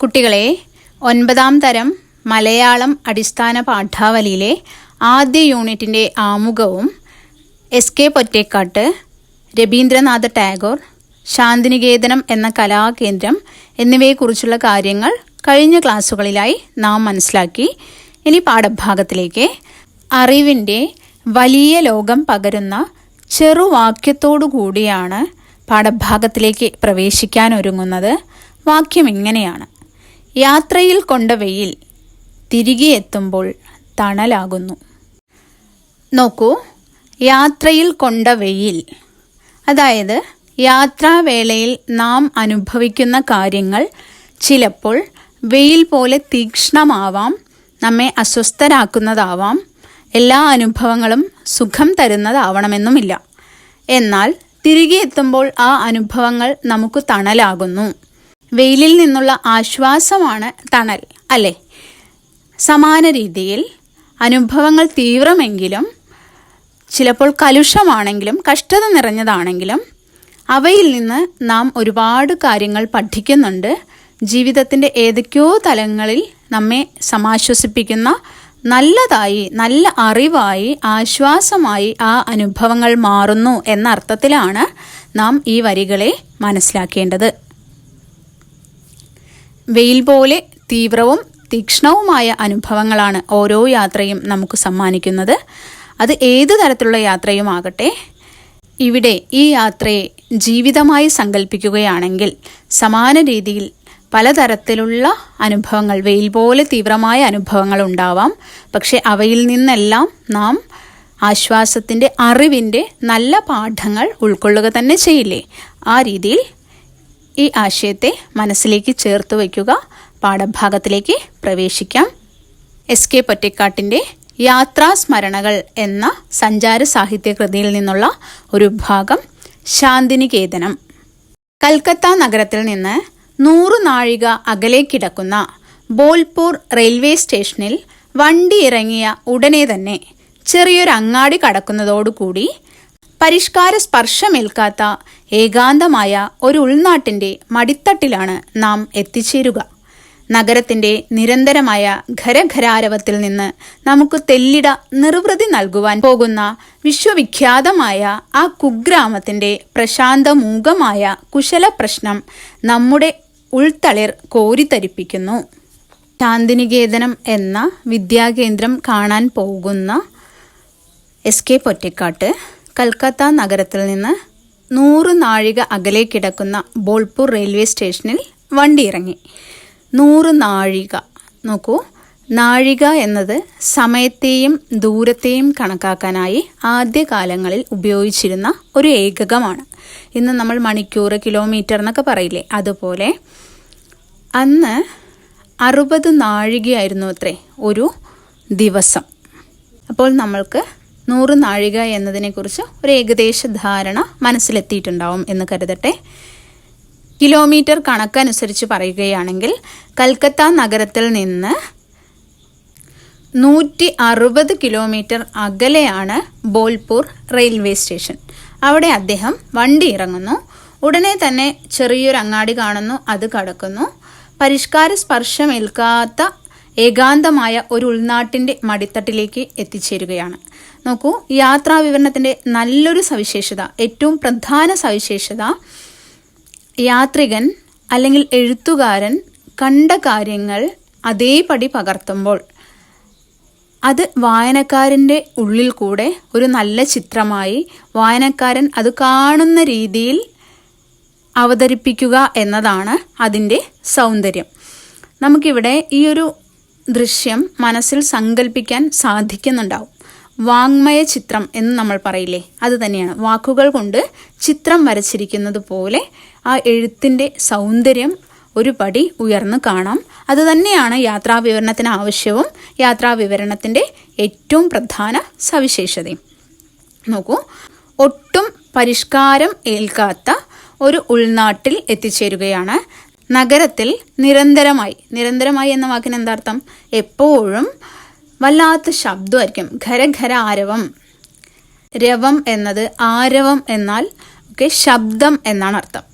കുട്ടികളെ ഒൻപതാം തരം മലയാളം അടിസ്ഥാന പാഠാവലിയിലെ ആദ്യ യൂണിറ്റിന്റെ ആമുഖവും എസ് കെ പൊറ്റേക്കാട്ട് രവീന്ദ്രനാഥ ടാഗോർ ശാന്തിനികേതനം എന്ന കലാകേന്ദ്രം എന്നിവയെക്കുറിച്ചുള്ള കാര്യങ്ങൾ കഴിഞ്ഞ ക്ലാസ്സുകളിലായി നാം മനസ്സിലാക്കി. ഇനി പാഠഭാഗത്തിലേക്ക്. അറിവിന്റെ വലിയ ലോകം പകരുന്ന ചെറുവാക്യത്തോടു കൂടിയാണ് പാഠഭാഗത്തിലേക്ക് പ്രവേശിക്കാൻ ഒരുങ്ങുന്നത്. വാക്യം ഇങ്ങനെയാണ്. യാത്രയിൽ കൊണ്ട വെയിൽ തിരികെ എത്തുമ്പോൾ തണലാകുന്നു. നോക്കൂ യാത്രയിൽ കൊണ്ട വെയിൽ. അതായത് യാത്രാവേളയിൽ നാം അനുഭവിക്കുന്ന കാര്യങ്ങൾ ചിലപ്പോൾ വെയിൽ പോലെ തീക്ഷ്ണമാവാം നമ്മെ അസ്വസ്ഥരാക്കുന്നതാവാം എല്ലാ അനുഭവങ്ങളും സുഖം തരുന്നതാവണമെന്നുമില്ല. എന്നാൽ തിരികെ എത്തുമ്പോൾ ആ അനുഭവങ്ങൾ നമുക്ക് തണലാകുന്നു. വെയിലിൽ നിന്നുള്ള ആശ്വാസമാണ് തണൽ അല്ലേ? സമാന രീതിയിൽ അനുഭവങ്ങൾ തീവ്രമെങ്കിലും ചിലപ്പോൾ കലുഷമാണെങ്കിലും കഷ്ടത നിറഞ്ഞതാണെങ്കിലും അവയിൽ നിന്ന് നാം ഒരുപാട് കാര്യങ്ങൾ പഠിക്കുന്നുണ്ട്. ജീവിതത്തിന്റെ ഏതൊക്കെയോ തലങ്ങളിൽ നമ്മെ സമാശ്വസിപ്പിക്കുന്ന നല്ലതായി നല്ല അറിവായി ആശ്വാസമായി ആ അനുഭവങ്ങൾ മാറുന്നു എന്ന അർത്ഥത്തിലാണ് നാം ഈ വരികളെ മനസ്സിലാക്കേണ്ടത്. വെയിൽ പോലെ തീവ്രവും തീക്ഷ്ണവുമായ അനുഭവങ്ങളാണ് ഓരോ യാത്രയും നമുക്ക് സമ്മാനിക്കുന്നത്. അത് ഏതു തരത്തിലുള്ള യാത്രയുമാകട്ടെ ഇവിടെ ഈ യാത്രയെ ജീവിതമായി സങ്കല്പിക്കുകയാണെങ്കിൽ സമാന രീതിയിൽ പലതരത്തിലുള്ള അനുഭവങ്ങൾ വെയിൽ പോലെ തീവ്രമായ അനുഭവങ്ങൾ ഉണ്ടാവാം. പക്ഷെ അവയിൽ നിന്നെല്ലാം നാം ആശ്വാസത്തിന്റെ അറിവിന്റെ നല്ല പാഠങ്ങൾ ഉൾക്കൊള്ളുക തന്നെ ചെയ്യില്ലേ? ആ രീതിയിൽ ഈ ആശയത്തെ മനസ്സിലേക്ക് ചേർത്ത് വയ്ക്കുക. പാഠഭാഗത്തിലേക്ക് പ്രവേശിക്കാം. എസ് കെ പൊറ്റക്കാട്ടിന്റെ യാത്രാസ്മരണകൾ എന്ന സഞ്ചാര സാഹിത്യകൃതിയിൽ നിന്നുള്ള ഒരു ഭാഗം ശാന്തിനികേതനം. കൽക്കത്ത നഗരത്തിൽ നിന്ന് നൂറ് നാഴിക അകലെ കിടക്കുന്ന ബോൽപൂർ റെയിൽവേ സ്റ്റേഷനിൽ വണ്ടി ഇറങ്ങിയ ഉടനെ തന്നെ ചെറിയൊരു അങ്ങാടി കടക്കുന്നതോടുകൂടി പരിഷ്കാര സ്പർശമേൽക്കാത്ത ഏകാന്തമായ ഒരു ഉൾനാട്ടിന്റെ മടിത്തട്ടിലാണ് നാം എത്തിച്ചേരുക. നഗരത്തിന്റെ നിരന്തരമായ ഖരഖരാരവത്തിൽ നിന്ന് നമുക്ക് തെല്ലിട നിർവൃതി നൽകുവാൻ പോകുന്ന വിശ്വവിഖ്യാതമായ ആ കുഗ്രാമത്തിന്റെ പ്രശാന്തമൂകമായ കുശലപ്രശ്നം നമ്മുടെ ഉൾത്തളിർ കോരിത്തരിപ്പിക്കുന്നു. ശാന്തിനികേതനം എന്ന വിദ്യാകേന്ദ്രം കാണാൻ പോകുന്ന എസ് കെ പൊറ്റക്കാട്ട് കൽക്കത്ത നഗരത്തിൽ നിന്ന് നൂറ് നാഴിക അകലെ കിടക്കുന്ന ബോൾപൂർ റെയിൽവേ സ്റ്റേഷനിൽ വണ്ടി ഇറങ്ങി നൂറ് നാഴിക. നോക്കൂ. നാഴിക എന്നത് സമയത്തെയും ദൂരത്തെയും കണക്കാക്കാനായി ആദ്യകാലങ്ങളിൽ ഉപയോഗിച്ചിരുന്ന ഒരു ഏകകമാണ്. ഇന്ന് നമ്മൾ മണിക്കൂർ കിലോമീറ്റർ എന്നൊക്കെ പറയില്ലേ? അതുപോലെ അന്ന് അറുപത് നാഴികയായിരുന്നു അത്രേ ഒരു ദിവസം. അപ്പോൾ നമ്മൾക്ക് നൂറ് നാഴിക എന്നതിനെക്കുറിച്ച് ഒരു ഏകദേശ ധാരണ മനസ്സിലെത്തിയിട്ടുണ്ടാവും എന്ന് കരുതട്ടെ. കിലോമീറ്റർ കണക്കനുസരിച്ച് പറയുകയാണെങ്കിൽ കൽക്കത്ത നഗരത്തിൽ നിന്ന് നൂറ്റി അറുപത് കിലോമീറ്റർ അകലെയാണ് ബോൽപൂർ റെയിൽവേ സ്റ്റേഷൻ. അവിടെ അദ്ദേഹം വണ്ടി ഇറങ്ങുന്നു. ഉടനെ തന്നെ ചെറിയൊരു അങ്ങാടി കാണുന്നു. അത് കടക്കുന്നു. പരിഷ്കാര സ്പർശമേൽക്കാത്ത ഏകാന്തമായ ഒരു ഉൾനാട്ടിന്റെ മടിത്തട്ടിലേക്ക് എത്തിച്ചേരുകയാണ്. നോക്കൂ യാത്രാ വിവരണത്തിന്റെ നല്ലൊരു സവിശേഷത ഏറ്റവും പ്രധാന സവിശേഷത യാത്രികൻ അല്ലെങ്കിൽ എഴുത്തുകാരൻ കണ്ട കാര്യങ്ങൾ അതേപടി പകർത്തുമ്പോൾ അത് വായനക്കാരന്റെ ഉള്ളിൽ കൂടെ ഒരു നല്ല ചിത്രമായി വായനക്കാരൻ അത് കാണുന്ന രീതിയിൽ അവതരിപ്പിക്കുക എന്നതാണ് അതിന്റെ സൗന്ദര്യം. നമുക്കിവിടെ ഈ ഒരു ദൃശ്യം മനസ്സിൽ സങ്കല്പിക്കാൻ സാധിക്കുന്നുണ്ടാവും. വാങ്മയ ചിത്രം എന്ന് നമ്മൾ പറയില്ലേ? അത് തന്നെയാണ്. വാക്കുകൾ കൊണ്ട് ചിത്രം വരച്ചിരിക്കുന്നത് പോലെ ആ എഴുത്തിന്റെ സൗന്ദര്യം ഒരു പടി ഉയർന്നു കാണാം. അത് തന്നെയാണ് യാത്രാ വിവരണത്തിന് ആവശ്യവും യാത്രാ വിവരണത്തിന്റെ ഏറ്റവും പ്രധാന സവിശേഷതയും. നോക്കൂ. ഒട്ടും പരിഷ്കാരം ഏൽക്കാത്ത ഒരു ഉൾനാട്ടിൽ എത്തിച്ചേരുകയാണ്. നഗരത്തിൽ നിരന്തരമായി നിരന്തരമായി എന്ന വാക്കിന് എന്താർത്ഥം? എപ്പോഴും വല്ലാത്ത ശബ്ദമായിരിക്കും. ഖരഖര ആരവം. രവം എന്നത് ആരവം എന്നാൽ ഒക്കെ ശബ്ദം എന്നാണ് അർത്ഥം.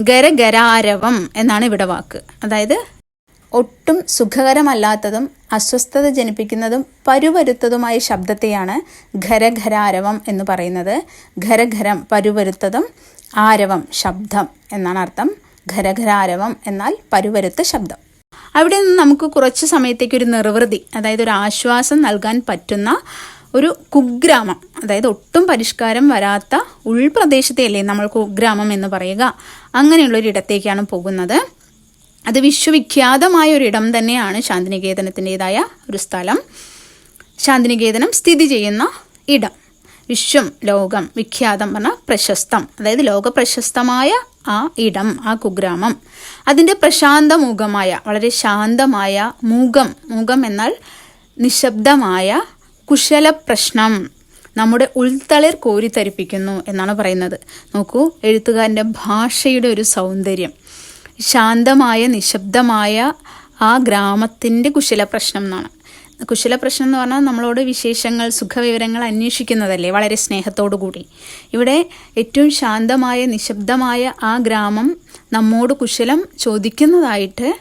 ഗരഗരാരവം എന്നാണ് ഇവിടെ വാക്ക്. അതായത് ഒട്ടും സുഖകരമല്ലാത്തതും അസ്വസ്ഥത ജനിപ്പിക്കുന്നതും പരുവരുത്തതുമായ ശബ്ദത്തെയാണ് ഖരഖരാരവം എന്ന് പറയുന്നത്. ഖരഖരം പരുവരുത്തതും ആരവം ശബ്ദം എന്നാണ് അർത്ഥം. ഖരഖരാരവം എന്നാൽ പരുവരുത്ത ശബ്ദം. അവിടെ നിന്ന് നമുക്ക് കുറച്ച് സമയത്തേക്ക് ഒരു നിർവൃതി അതായത് ഒരു ആശ്വാസം നൽകാൻ പറ്റുന്ന ഒരു കുഗ്രാമം അതായത് ഒട്ടും പരിഷ്കാരം വരാത്ത ഉൾപ്രദേശത്തെയല്ലേ നമ്മൾ കുഗ്രാമം എന്ന് പറയുക. അങ്ങനെയുള്ളൊരു ഇടത്തേക്കാണ് പോകുന്നത്. അത് വിശ്വവിഖ്യാതമായ ഒരു ഇടം തന്നെയാണ് ശാന്തിനികേതനത്തിന്റെതായ ഒരു സ്ഥലം. ശാന്തിനികേതനം സ്ഥിതി ചെയ്യുന്ന ഇടം. വിശ്വം ലോകം വിഖ്യാതം പറഞ്ഞ പ്രശസ്തം. അതായത് ലോക പ്രശസ്തമായ ആ ഇടം ആ കുഗ്രാമം. അതിന്റെ പ്രശാന്ത മൂകമായ വളരെ ശാന്തമായ മൂകം. മൂകം എന്നാൽ നിശബ്ദമായ കുശല പ്രശ്നം നമ്മുടെ ഉൾത്തളിർ കോരിത്തരിപ്പിക്കുന്നു എന്നാണ് പറയുന്നത്. നോക്കൂ എഴുത്തുകാരന്റെ ഭാഷയുടെ ഒരു സൗന്ദര്യം. ശാന്തമായ നിശബ്ദമായ ആ ഗ്രാമത്തിന്റെ കുശല പ്രശ്നം എന്നാണ്. കുശല പ്രശ്നം എന്ന് പറഞ്ഞാൽ നമ്മളോട് വിശേഷങ്ങൾ സുഖവിവരങ്ങൾ അന്വേഷിക്കുന്നതല്ലേ? വളരെ സ്നേഹത്തോടു കൂടി ഇവിടെ ഏറ്റവും ശാന്തമായ നിശബ്ദമായ ആ ഗ്രാമം നമ്മോട് കുശലം ചോദിക്കുന്നതായിട്ട്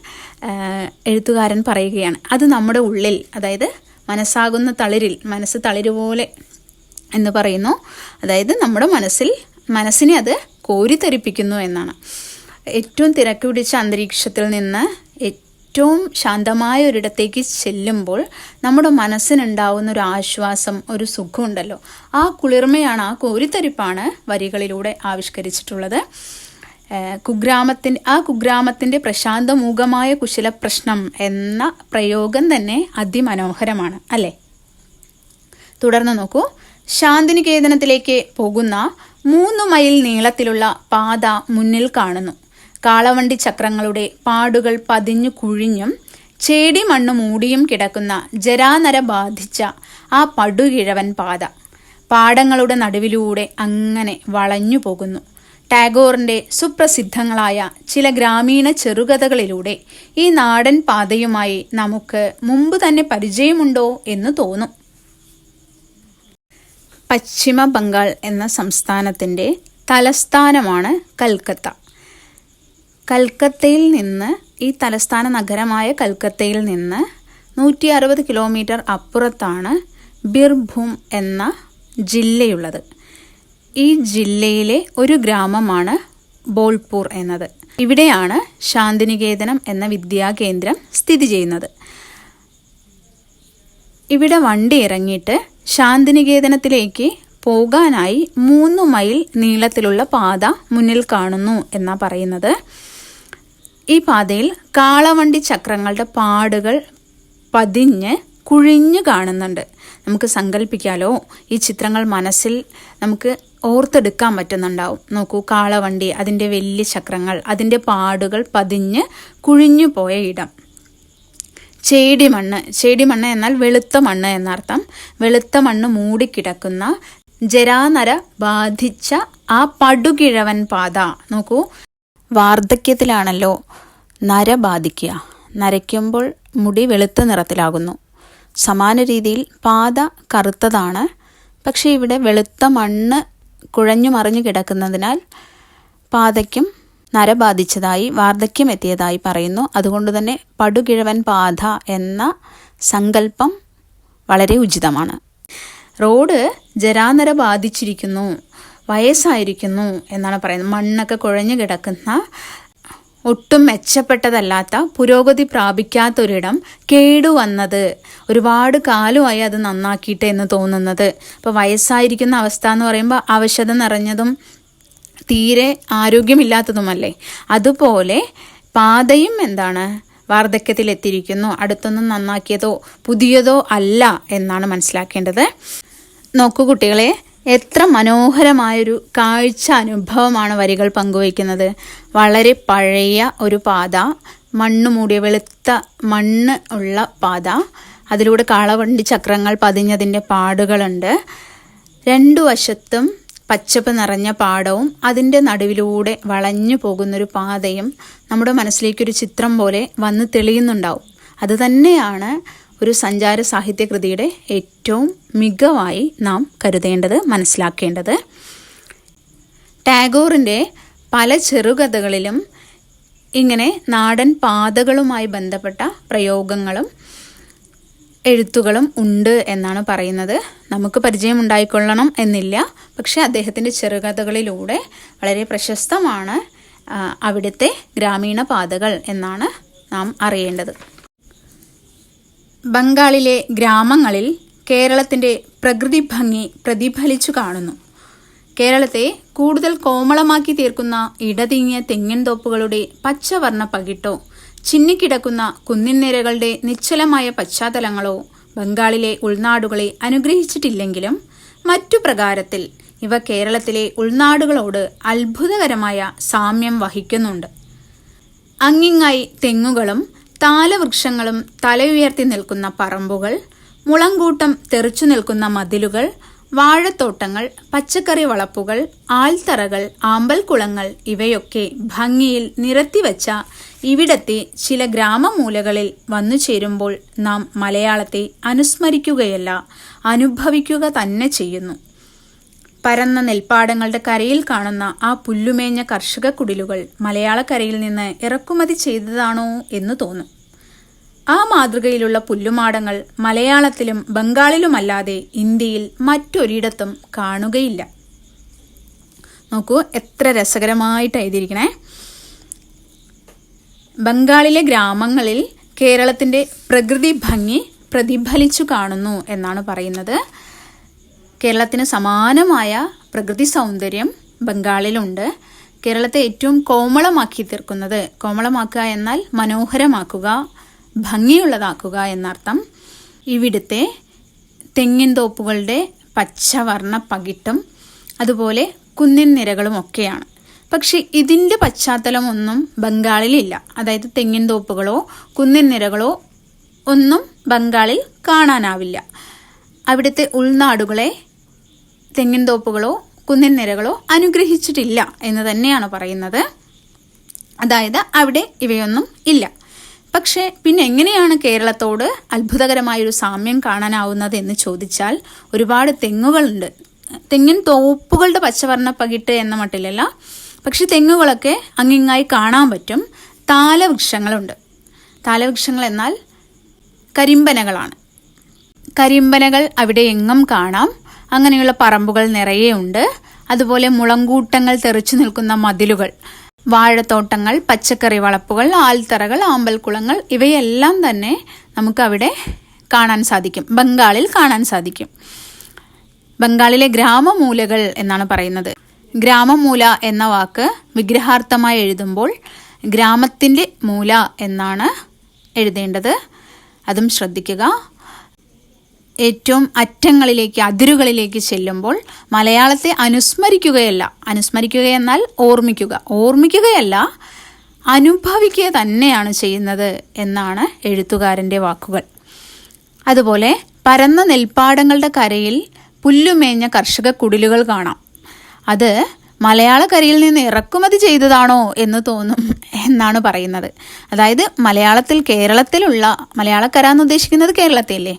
എഴുത്തുകാരൻ പറയുകയാണ്. അത് നമ്മുടെ ഉള്ളിൽ അതായത് മനസ്സാകുന്ന തളിരിൽ മനസ്സ് തളിര് പോലെ എന്ന് പറയുന്നു. അതായത് നമ്മുടെ മനസ്സിൽ മനസ്സിനെ അത് കോരിത്തരിപ്പിക്കുന്നു എന്നാണ്. ഏറ്റവും തിരക്ക് പിടിച്ച അന്തരീക്ഷത്തിൽ നിന്ന് ഏറ്റവും ശാന്തമായ ഒരിടത്തേക്ക് ചെല്ലുമ്പോൾ നമ്മുടെ മനസ്സിനുണ്ടാവുന്ന ഒരു ആശ്വാസം ഒരു സുഖമുണ്ടല്ലോ. ആ കുളിർമയാണ് ആ കോരിത്തരിപ്പാണ് വരികളിലൂടെ ആവിഷ്കരിച്ചിട്ടുള്ളത്. കുഗ്രാമത്തിന്റെ ആ കുഗ്രാമത്തിന്റെ പ്രശാന്തമൂകമായ കുശല പ്രശ്നം എന്ന പ്രയോഗം തന്നെ അതിമനോഹരമാണ് അല്ലേ? തുടർന്ന് നോക്കൂ. ശാന്തിനികേതനത്തിലേക്ക് പോകുന്ന മൂന്ന് മൈൽ നീളത്തിലുള്ള പാത മുന്നിൽ കാണുന്നു. കാളവണ്ടി ചക്രങ്ങളുടെ പാടുകൾ പതിഞ്ഞു കുഴിഞ്ഞും ചേടി മണ്ണ് മൂടിയും കിടക്കുന്ന ജരാനര ബാധിച്ച ആ പടുകിഴവൻ പാത പാടങ്ങളുടെ നടുവിലൂടെ അങ്ങനെ വളഞ്ഞു പോകുന്നു. ടാഗോറിന്റെ സുപ്രസിദ്ധങ്ങളായ ചില ഗ്രാമീണ ചെറുകഥകളിലൂടെ ഈ നാടൻ പാതയുമായി നമുക്ക് മുമ്പ് തന്നെ പരിചയമുണ്ടോ എന്ന് തോന്നും. പശ്ചിമ ബംഗാൾ എന്ന സംസ്ഥാനത്തിന്റെ തലസ്ഥാനമാണ് കൽക്കത്ത. കൽക്കത്തയിൽ നിന്ന് ഈ തലസ്ഥാന നഗരമായ കൽക്കത്തയിൽ നിന്ന് നൂറ്റി അറുപത് കിലോമീറ്റർ അപ്പുറത്താണ് ബിർഭൂം എന്ന ജില്ലയുള്ളത്. ഈ ജില്ലയിലെ ഒരു ഗ്രാമമാണ് ബോൾപൂർ എന്നത്. ഇവിടെയാണ് ശാന്തിനികേതനം എന്ന വിദ്യാകേന്ദ്രം സ്ഥിതി ചെയ്യുന്നത്. ഇവിടെ വണ്ടി ഇറങ്ങിയിട്ട് ശാന്തിനികേതനത്തിലേക്ക് പോകാനായി മൂന്ന് മൈൽ നീളത്തിലുള്ള പാത മുന്നിൽ കാണുന്നു എന്നാണ് പറയുന്നത്. ഈ പാതയിൽ കാളവണ്ടി ചക്രങ്ങളുടെ പാടുകൾ പതിഞ്ഞ് കുഴിഞ്ഞു കാണുന്നുണ്ട്. നമുക്ക് സങ്കല്പിക്കാലോ ഈ ചിത്രങ്ങൾ മനസ്സിൽ നമുക്ക് ഓർത്തെടുക്കാൻ പറ്റുന്നുണ്ടാവും. നോക്കൂ കാളവണ്ടി അതിന്റെ വലിയ ചക്രങ്ങൾ അതിന്റെ പാടുകൾ പതിഞ്ഞ് കുഴിഞ്ഞു പോയ ഇടം. ചേടി മണ്ണ് ചേടി മണ്ണ് എന്നാൽ വെളുത്ത മണ്ണ് എന്നർത്ഥം. വെളുത്ത മണ്ണ് മൂടിക്കിടക്കുന്ന ജരാനര ബാധിച്ച ആ പടുകിഴവൻ പാത. നോക്കൂ വാർദ്ധക്യത്തിലാണല്ലോ നര ബാധിക്കുക. നരയ്ക്കുമ്പോൾ മുടി വെളുത്ത നിറത്തിലാകുന്നു. സമാന രീതിയിൽ പാത കറുത്തതാണ്. പക്ഷേ ഇവിടെ വെളുത്ത മണ്ണ് കുഴഞ്ഞു മറിഞ്ഞു കിടക്കുന്നതിനാൽ പാതയ്ക്കും നര ബാധിച്ചതായി വാർദ്ധക്യം എത്തിയതായി പറയുന്നു. അതുകൊണ്ട് തന്നെ പടുകിഴവൻ പാത എന്ന സങ്കല്പം വളരെ ഉചിതമാണ്. റോഡ് ജരാനര ബാധിച്ചിരിക്കുന്നു. വയസ്സായിരിക്കുന്നു എന്നാണ് പറയുന്നത്. മണ്ണൊക്കെ കുഴഞ്ഞു കിടക്കുന്ന ഒട്ടും മെച്ചപ്പെട്ടതല്ലാത്ത പുരോഗതി പ്രാപിക്കാത്തൊരിടം കേടുവന്നത് ഒരുപാട് കാലമായി അത് നന്നാക്കിയിട്ട് എന്ന് തോന്നുന്നത്. ഇപ്പോൾ വയസ്സായിരിക്കുന്ന അവസ്ഥ എന്ന് പറയുമ്പോൾ അവശത നിറഞ്ഞതും തീരെ ആരോഗ്യമില്ലാത്തതുമല്ലേ? അതുപോലെ പാതയും എന്താണ്? വാർദ്ധക്യത്തിലെത്തിയിരിക്കുന്നു. അടുത്തൊന്നും നന്നാക്കിയതോ പുതിയതോ അല്ല എന്നാണ് മനസ്സിലാക്കേണ്ടത്. നോക്കൂ കുട്ടികളെ എത്ര മനോഹരമായൊരു കാഴ്ച അനുഭവമാണ് വരികൾ പങ്കുവയ്ക്കുന്നത്. വളരെ പഴയ ഒരു പാത മണ്ണ് മൂടിയ വെളുത്ത മണ്ണ് ഉള്ള പാത അതിലൂടെ കാളവണ്ടി ചക്രങ്ങൾ പതിഞ്ഞതിന്റെ പാടുകളുണ്ട്. രണ്ടു വശത്തും പച്ചപ്പ് നിറഞ്ഞ പാടവും അതിന്റെ നടുവിലൂടെ വളഞ്ഞു പോകുന്നൊരു പാതയും നമ്മുടെ മനസ്സിലേക്കൊരു ചിത്രം പോലെ വന്ന് തെളിയുന്നുണ്ടാവും. അതുതന്നെയാണ് ഒരു സഞ്ചാര സാഹിത്യകൃതിയുടെ ഏറ്റവും മികവായി നാം കരുതേണ്ടത് മനസ്സിലാക്കേണ്ടത് ടാഗോറിന്റെ പല ചെറുകഥകളിലും ഇങ്ങനെ നാടൻ പാതകളുമായി ബന്ധപ്പെട്ട പ്രയോഗങ്ങളും എഴുത്തുകളും ഉണ്ട് എന്നാണ് പറയുന്നത്. നമുക്ക് പരിചയം ഉണ്ടായിക്കൊള്ളണം എന്നില്ല. പക്ഷെ അദ്ദേഹത്തിന്റെ ചെറുകഥകളിലൂടെ വളരെ പ്രശസ്തമാണ് അവിടുത്തെ ഗ്രാമീണ പാതകൾ എന്നാണ് നാം അറിയേണ്ടത്. ബംഗാളിലെ ഗ്രാമങ്ങളിൽ കേരളത്തിന്റെ പ്രകൃതി ഭംഗി പ്രതിഫലിച്ചു കാണുന്നു. കേരളത്തെ കൂടുതൽ കോമളമാക്കി തീർക്കുന്ന ഇടതിങ്ങിയ തെങ്ങിൻ തോപ്പുകളുടെ പച്ചവർണ പകിട്ടോ ചിന്നിക്കിടക്കുന്ന കുന്നിൻ നിരകളുടെ നിശ്ചലമായ പശ്ചാത്തലങ്ങളോ ബംഗാളിലെ ഉൾനാടുകളെ അനുഗ്രഹിച്ചിട്ടില്ലെങ്കിലും മറ്റു പ്രകാരത്തിൽ ഇവ കേരളത്തിലെ ഉൾനാടുകളോട് അത്ഭുതകരമായ സാമ്യം വഹിക്കുന്നുണ്ട്. അങ്ങിങ്ങായി തെങ്ങുകളും താലവൃക്ഷങ്ങളും തലയുയർത്തി നിൽക്കുന്ന പറമ്പുകൾ മുളങ്കൂട്ടം തെറിച്ചു നിൽക്കുന്ന മതിലുകൾ വാഴത്തോട്ടങ്ങൾ പച്ചക്കറി വളപ്പുകൾ ആൽത്തറകൾ ആമ്പൽക്കുളങ്ങൾ ഇവയൊക്കെ ഭംഗിയിൽ നിരത്തിവച്ച ഇവിടത്തെ ചില ഗ്രാമമൂലകളിൽ വന്നു ചേരുമ്പോൾ നാം മലയാളത്തെ അനുസ്മരിക്കുകയല്ല അനുഭവിക്കുക തന്നെ ചെയ്യുന്നു. പരന്ന നെൽപ്പാടങ്ങളുടെ കരയിൽ കാണുന്ന ആ പുല്ലുമേഞ്ഞ കർഷക കുടിലുകൾ മലയാളക്കരയിൽ നിന്ന് ഇറക്കുമതി ചെയ്തതാണോ എന്ന് തോന്നും. ആ മാതൃകയിലുള്ള പുല്ലുമാടങ്ങൾ മലയാളത്തിലും ബംഗാളിലുമല്ലാതെ ഇന്ത്യയിൽ മറ്റൊരിടത്തും കാണുകയില്ല. നോക്കൂ എത്ര രസകരമായിട്ട് എഴുതിയിരിക്കണേ. ബംഗാളിലെ ഗ്രാമങ്ങളിൽ കേരളത്തിന്റെ പ്രകൃതി ഭംഗി പ്രതിഫലിച്ചു കാണുന്നു എന്നാണ് പറയുന്നത്. കേരളത്തിന് സമാനമായ പ്രകൃതി സൗന്ദര്യം ബംഗാളിലുണ്ട്. കേരളത്തെ ഏറ്റവും കോമളമാക്കി തീർക്കുന്നത് കോമളമാക്കുക എന്നാൽ മനോഹരമാക്കുക ഭംഗിയുള്ളതാക്കുക എന്നർത്ഥം. ഇവിടുത്തെ തെങ്ങിൻ തോപ്പുകളുടെ പച്ചവർണ പകിട്ടും അതുപോലെ കുന്നിൻ നിരകളും ഒക്കെയാണ്. പക്ഷെ ഇതിന്റെ പശ്ചാത്തലമൊന്നും ബംഗാളിലില്ല. അതായത് തെങ്ങിൻ തോപ്പുകളോ കുന്നിൻ നിരകളോ ഒന്നും ബംഗാളിൽ കാണാനാവില്ല. അവിടുത്തെ ഉൾനാടുകളെ തെങ്ങിൻ തോപ്പുകളോ കുന്നിൻ നിരകളോ അനുഗ്രഹിച്ചിട്ടില്ല എന്ന് തന്നെയാണ് പറയുന്നത്. അതായത് അവിടെ ഇവയൊന്നും ഇല്ല. പക്ഷേ പിന്നെ എങ്ങനെയാണ് കേരളത്തോട് അത്ഭുതകരമായൊരു സാമ്യം കാണാനാവുന്നത് എന്ന് ചോദിച്ചാൽ ഒരുപാട് തെങ്ങുകളുണ്ട്. തെങ്ങിൻ തോപ്പുകളുടെ പച്ചവർണ പകിട്ട് എന്ന മട്ടിലല്ല. പക്ഷെ തെങ്ങുകളൊക്കെ അങ്ങിങ്ങായി കാണാൻ പറ്റും. താലവൃക്ഷങ്ങളുണ്ട്. താലവൃക്ഷങ്ങൾ എന്നാൽ കരിമ്പനകളാണ്. കരിമ്പനകൾ അവിടെ എങ്ങും കാണാം. അങ്ങനെയുള്ള പറമ്പുകൾ നിറയെ ഉണ്ട്. അതുപോലെ മുളങ്കൂട്ടങ്ങൾ തെറിച്ചു നിൽക്കുന്ന മതിലുകൾ വാഴത്തോട്ടങ്ങൾ പച്ചക്കറി വളപ്പുകൾ ആൽത്തറകൾ ആമ്പൽക്കുളങ്ങൾ ഇവയെല്ലാം തന്നെ നമുക്കവിടെ കാണാൻ സാധിക്കും. ബംഗാളിൽ കാണാൻ സാധിക്കും. ബംഗാളിലെ ഗ്രാമമൂലകൾ എന്നാണ് പറയുന്നത്. ഗ്രാമമൂല എന്ന വാക്ക് വിഗ്രഹാർത്ഥമായി എഴുതുമ്പോൾ ഗ്രാമത്തിന്റെ മൂല എന്നാണ് എഴുതേണ്ടത്. അതും ശ്രദ്ധിക്കുക. ഏറ്റവും അറ്റങ്ങളിലേക്ക് അതിരുകളിലേക്ക് ചെല്ലുമ്പോൾ മലയാളത്തെ അനുസ്മരിക്കുകയല്ല. അനുസ്മരിക്കുക എന്നാൽ ഓർമ്മിക്കുക. ഓർമ്മിക്കുകയല്ല അനുഭവിക്കുക തന്നെയാണ് ചെയ്യുന്നത് എന്നാണ് എഴുത്തുകാരന്റെ വാക്കുകൾ. അതുപോലെ പരന്ന നെൽപ്പാടങ്ങളുടെ കരയിൽ പുല്ലുമേഞ്ഞ കർഷക കുടിലുകൾ കാണാം. അത് മലയാളക്കരയിൽ നിന്ന് ഇറക്കുമതി ചെയ്തതാണോ എന്ന് തോന്നും എന്നാണ് പറയുന്നത്. അതായത് മലയാളത്തിൽ കേരളത്തിലുള്ള മലയാളക്കര എന്ന് ഉദ്ദേശിക്കുന്നത് കേരളത്തിലല്ലേ?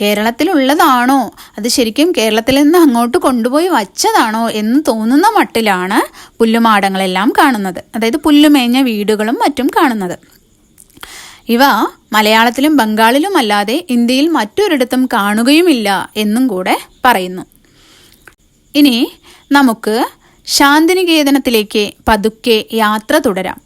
കേരളത്തിലുള്ളതാണോ? അത് ശരിക്കും കേരളത്തിൽ നിന്ന് അങ്ങോട്ട് കൊണ്ടുപോയി വച്ചതാണോ എന്ന് തോന്നുന്ന മട്ടിലാണ് പുല്ലുമാടങ്ങളെല്ലാം കാണുന്നത്. അതായത് പുല്ലുമേഞ്ഞ വീടുകളും മറ്റും കാണുന്നത്. ഇവ മലയാളത്തിലും ബംഗാളിലും അല്ലാതെ ഇന്ത്യയിൽ മറ്റൊരിടത്തും കാണുകയുമില്ല എന്നും കൂടെ പറയുന്നു. ഇനി നമുക്ക് ശാന്തിനികേതനത്തിലേക്ക് പതുക്കെ യാത്ര തുടരാം.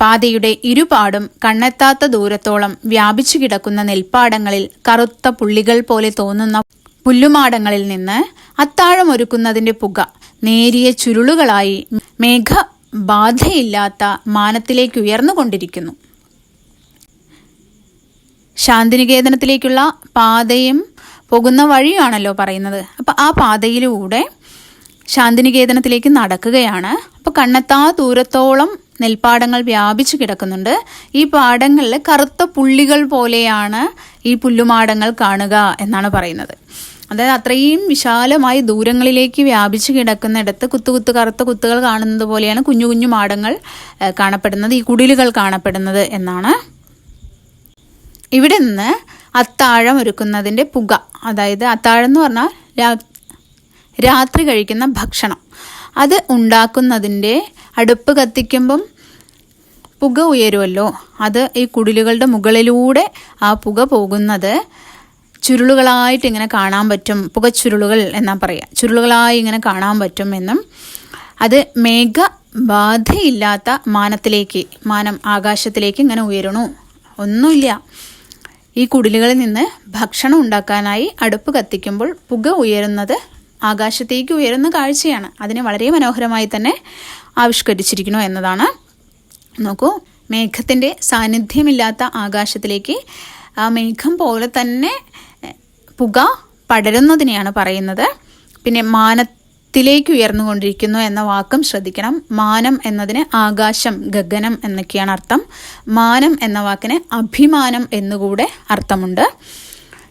പാതയുടെ ഇരുപാടും കണ്ണെത്താത്ത ദൂരത്തോളം വ്യാപിച്ചു കിടക്കുന്ന നെൽപ്പാടങ്ങളിൽ കറുത്ത പുള്ളികൾ പോലെ തോന്നുന്ന പുല്ലുമാടങ്ങളിൽ നിന്ന് അത്താഴമൊരുക്കുന്നതിന്റെ പുക നേരിയ ചുരുളുകളായി മേഘ ബാധയില്ലാത്ത മാനത്തിലേക്ക് ഉയർന്നുകൊണ്ടിരിക്കുന്നു. ശാന്തിനികേതനത്തിലേക്കുള്ള പാതയും പോകുന്ന വഴിയാണല്ലോ പറയുന്നത്. അപ്പം ആ പാതയിലൂടെ ശാന്തിനികേതനത്തിലേക്ക് നടക്കുകയാണ്. അപ്പോൾ കണ്ണെത്താ ദൂരത്തോളം നെൽപ്പാടങ്ങൾ വ്യാപിച്ചു കിടക്കുന്നുണ്ട്. ഈ പാടങ്ങളിൽ കറുത്ത പുള്ളികൾ പോലെയാണ് ഈ പുല്ലുമാടങ്ങൾ കാണുക എന്നാണ് പറയുന്നത്. അതായത് അത്രയും വിശാലമായി ദൂരങ്ങളിലേക്ക് വ്യാപിച്ചു കിടക്കുന്നിടത്ത് കുത്തു കുത്തു കറുത്ത കുത്തുകൾ കാണുന്നത് പോലെയാണ് കുഞ്ഞു കുഞ്ഞു മാടങ്ങൾ കാണപ്പെടുന്നത് ഈ കുടിലുകൾ കാണപ്പെടുന്നത് എന്നാണ്. ഇവിടെ നിന്ന് അത്താഴം ഒരുക്കുന്നതിന്റെ പുക അതായത് അത്താഴം എന്ന് പറഞ്ഞാൽ രാത്രി കഴിക്കുന്ന ഭക്ഷണം. അത് ഉണ്ടാക്കുന്നതിന്റെ അടുപ്പ് കത്തിക്കുമ്പം പുക ഉയരുമല്ലോ അത് ഈ കുടിലുകളുടെ മുകളിലൂടെ ആ പുക പോകുന്നത് ചുരുളുകളായിട്ട് ഇങ്ങനെ കാണാൻ പറ്റും. പുക പുകച്ചുരുളുകൾ എന്നാ പറയുക ചുരുളുകളായി ഇങ്ങനെ കാണാൻ പറ്റും എന്നും. അത് മേഘ ബാധയില്ലാത്ത മാനത്തിലേക്ക് മാനം ആകാശത്തിലേക്ക് ഇങ്ങനെ ഉയരണു. ഒന്നുമില്ല. ഈ കുടിലുകളിൽ നിന്ന് ഭക്ഷണം ഉണ്ടാക്കാനായി അടുപ്പ് കത്തിക്കുമ്പോൾ പുക ഉയരുന്നത് ആകാശത്തേക്ക് ഉയരുന്ന കാഴ്ചയാണ്. അതിനെ വളരെ മനോഹരമായി തന്നെ ആവിഷ്കരിച്ചിരിക്കുന്നു എന്നതാണ്. നോക്കൂ മേഘത്തിന്റെ സാന്നിധ്യമില്ലാത്ത ആകാശത്തിലേക്ക് ആ മേഘം പോലെ തന്നെ പുക പടരുന്നതിനെയാണ് പറയുന്നത്. പിന്നെ മാനത്തിലേക്ക് ഉയർന്നുകൊണ്ടിരിക്കുന്നു എന്ന വാക്കും ശ്രദ്ധിക്കണം. മാനം എന്നതിന് ആകാശം ഗഗനം എന്നൊക്കെയാണ് അർത്ഥം. മാനം എന്ന വാക്കിന് അഭിമാനം എന്നുകൂടെ അർത്ഥമുണ്ട്.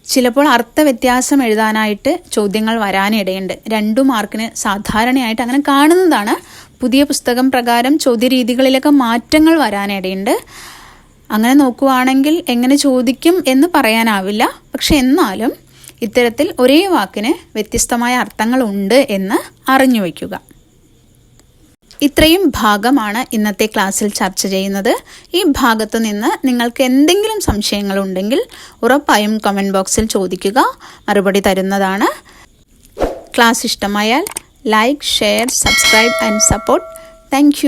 ചിലപ്പോൾ അർത്ഥവ്യത്യാസം എഴുതാനായിട്ട് ചോദ്യങ്ങൾ വരാനിടയുണ്ട്. രണ്ടു മാർക്കിന് സാധാരണയായിട്ട് അങ്ങനെ കാണുന്നതാണ്. പുതിയ പുസ്തകം പ്രകാരം ചോദ്യരീതികളിലൊക്കെ മാറ്റങ്ങൾ വരാനിടയുണ്ട്. അങ്ങനെ നോക്കുവാണെങ്കിൽ എങ്ങനെ ചോദിക്കും എന്ന് പറയാനാവില്ല. പക്ഷെ എന്നാലും ഇത്തരത്തിൽ ഒരേ വാക്കിന് വ്യത്യസ്തമായ അർത്ഥങ്ങളുണ്ട് എന്ന് അറിഞ്ഞു വയ്ക്കുക. ഇത്രയും ഭാഗമാണ് ഇന്നത്തെ ക്ലാസ്സിൽ ചർച്ച ചെയ്യുന്നത്. ഈ ഭാഗത്തു നിന്ന് നിങ്ങൾക്ക് എന്തെങ്കിലും സംശയങ്ങൾ ഉണ്ടെങ്കിൽ ഉറപ്പായും കമന്റ് ബോക്സിൽ ചോദിക്കുക. മറുപടി തരുന്നതാണ്. ക്ലാസ് ഇഷ്ടമായാൽ like share subscribe and support thank